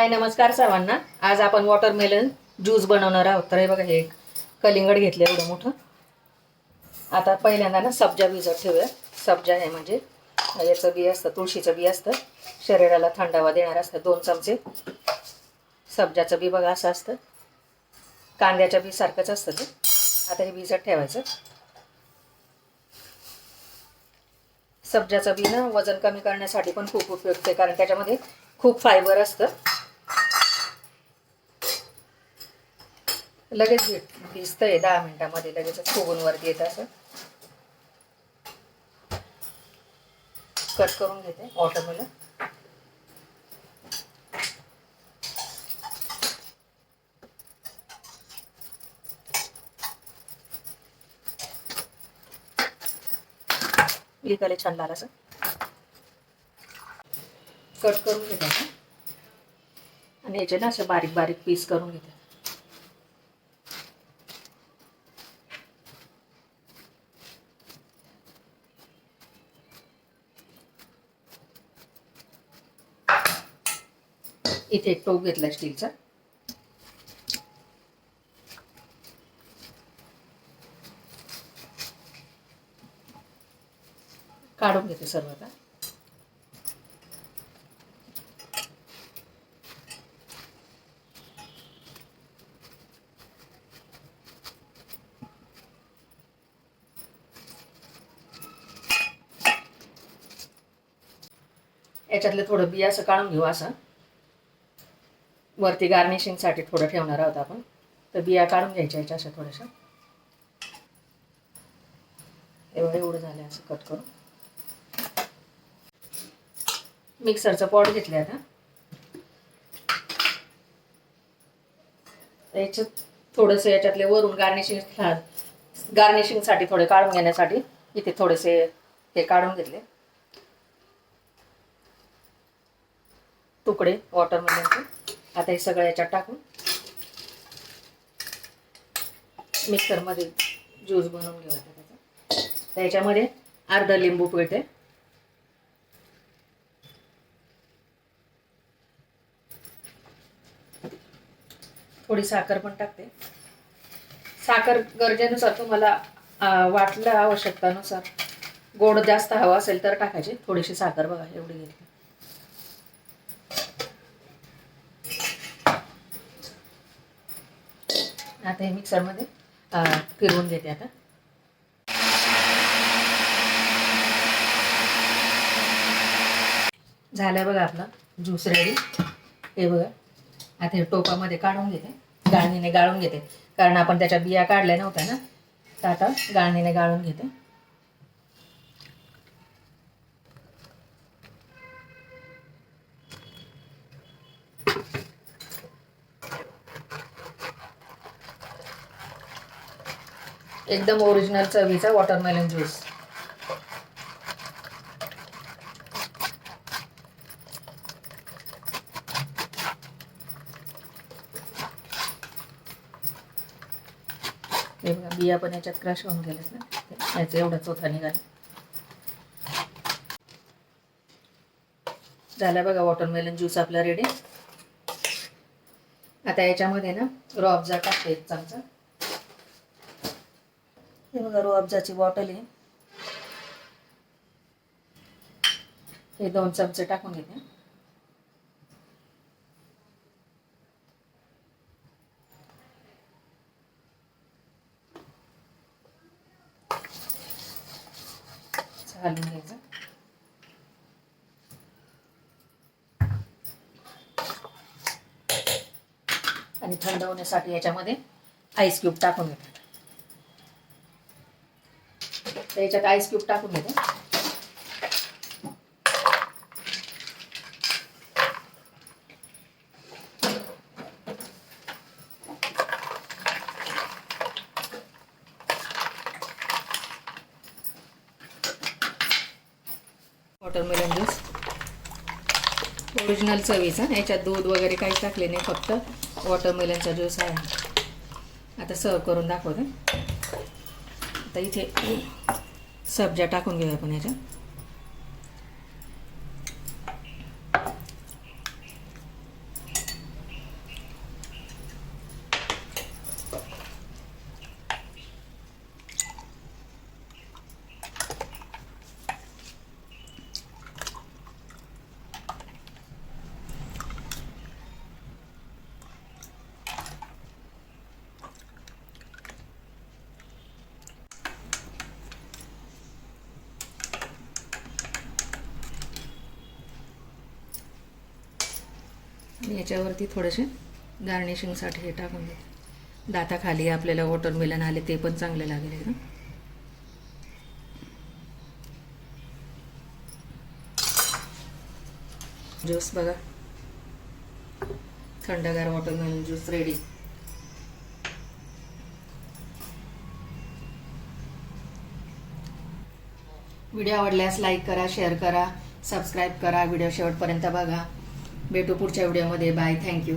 हाय नमस्कार सर्वांना. आज आपण वॉटरमेलन ज्यूस बनवणार आहोत. तर हे बघा हे एक कलिंगड घेतलं एवढं मोठं. आता पहिल्यांदा ना सब्जा भिजत ठेवूया. सब्जा आहे म्हणजे याचं बी असतं तुळशीचं बी असतं. शरीराला थंडावा देणार असतं दोन चमचे. सब्जाचं बी बघा असं असतं. कांद्याच्या बी सारखंच असतं ते. आता हे भिजत ठेवायचं. सब्जाचं बी ना वजन कमी करण्यासाठी पण खूप उपयुक्त आहे कारण त्याच्यामध्ये खूप फायबर असतं. लगेच भि भिजतंय दहा मिनिटामध्ये लगेच फुगून वरती येतं असं. कट करून घेते वॉटरमेलन लिकाले छान लाल असं. कट करून घेते आणि याचे ना असं बारीक बारीक पीस करून घेते. इथे एक टोप घेतला स्टीलचा. काढून घेते सर्व आता. याच्यातलं थोडं बिया असं काढून घेऊ असं. वरती गार्निशिंगसाठी थोडं ठेवणार आहोत आपण. तर बिया काढून घ्यायच्या याच्या अशा थोड्याशा. एवढं एवढं झालं असं कट करून. मिक्सरचं पॉट घेतले आता. याच्यात थोडंसं याच्यातले वरून गार्निशिंग गार्निशिंगसाठी थोडे काढून घेण्यासाठी इथे थोडेसे हे काढून घेतले. तुकडे वॉटरमेलनचे आता हे सगळं याच्यात टाकून मिक्सरमध्ये ज्यूस बनवून घेऊ आता त्याचा. तर याच्यामध्ये अर्धा लिंबू पिळते. थोडी साखर पण टाकते. साखर गरजेनुसार तुम्हाला वाटलं आवश्यकतानुसार गोड जास्त हवा असेल तर टाकायची. थोडीशी साखर बघा एवढी घेतली. आता हे मिक्सरमध्ये फिरवून घेते आता. झालं बघा आपला ज्यूस रेडी हे बघा. आता हे टोपामध्ये काढून घेते. गाळणीने गाळून घेते. कारण आपण त्याच्या बिया काढल्या नव्हत्या ना. तर आता गाळणीने गाळून घेते. एकदम ओरिजिनल चवीचा वॉटरमेलन ज्यूस हे बघा बिया पण याच्यात क्रश होऊन गेलेत ना. याचं एवढा चोथा निघाला झाला. बघा वॉटरमेलन ज्यूस आपला रेडी आता याच्यामध्ये ना रॉबजा टाकते एक चमचा. हे बघा अब्जाची बॉटल आहे. हे दोन चमचे टाकून घेते. घालून घ्यायचं. आणि थंड होण्यासाठी याच्यामध्ये आईस क्यूब टाकून घेते. तर याच्यात आईस क्यूब टाकून घेते. वॉटरमेलन ज्यूस ओरिजिनल चवीचा याच्यात दूध वगैरे काहीच टाकले नाही फक्त वॉटरमेलनचा ज्यूस आहे. आता सर्व करून दाखवते. आता इथे सब्जा टाकून घेऊया आपण याच्या. मी याच्यावरती थोडेसे गार्निशिंगसाठी हे टाकून दे. दाताखाली आपल्याला वॉटरमेलन आले ते पण चांगले लागेल एकदम. ज्यूस बघा. थंडगार वॉटरमेलन ज्यूस रेडी व्हिडिओ आवडल्यास लाईक करा शेअर करा सबस्क्राईब करा. व्हिडिओ शेवटपर्यंत बघा. भेटू पुढच्या व्हिडिओमध्ये. Bye thank you